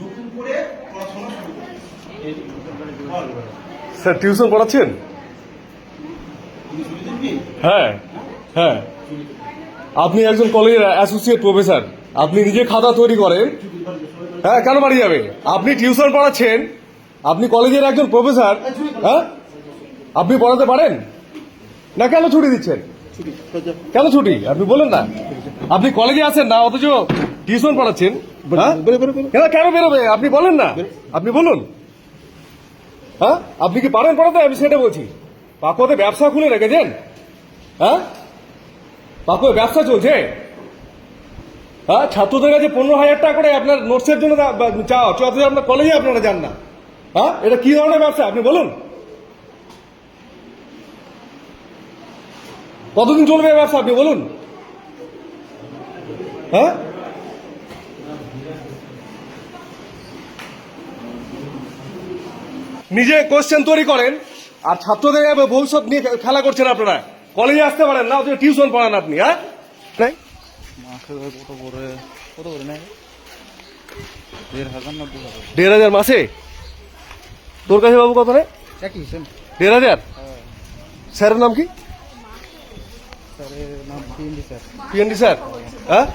নতুন করে পড়াশোনা শুরু স্যার টিউশন পড়াচ্ছেন? হ্যাঁ হ্যাঁ। আপনি একজন কলেজের অ্যাসোসিয়েট প্রফেসর আপনি নিজে খাতা তৈরি করেন। হ্যাঁ কেন বাড়ি যাবে? আপনি টিউশন পড়াচ্ছেন। আপনি কলেজের একজন প্রফেসর হ্যাঁ? আপনি পড়াতে পারেন? না কেন ছুটি দিচ্ছেন? কেন ছুটি? আপনি বলেন না। আপনি কলেজে আছেন না অথচ টিউশন পড়াচ্ছেন? হ্যাঁ? কেন বেরোবে? আপনি বলেন না। আপনি বলুন। হ্যাঁ? আপনি কি পারেন পড়াতে? আমি সেটা বলছি। পাকুয়াতে ব্যবসা খুলে রেখেছেন? হ্যাঁ? পাকুয়া ব্যবসা চলছে? হ্যাঁ? ছাত্রদের কাছে পনেরো হাজার টাকা করে আপনার নোটসের জন্য চাও অথচ আপনার কলেজে আপনারা যান না। হ্যাঁ? এটা কি ধরনের ব্যবসা? আপনি বলুন। কতদিন চলবে ব্যবসা? আপনি বলুন। হ্যাঁ? নিজে কোশ্চেন তৈরি করেন আর ছাত্রদের ভবিষ্যৎ নিয়ে খেলা করছেন আপনারা। কলেজে আসতে পারেন না অথচ টিউশন পড়ান আপনি হ্যাঁ? দেড় হাজার মাসে? তোর কাছে বাবু কত রে দেড় হাজার? স্যারের নাম কি? পিএনডি স্যার হ্যাঁ?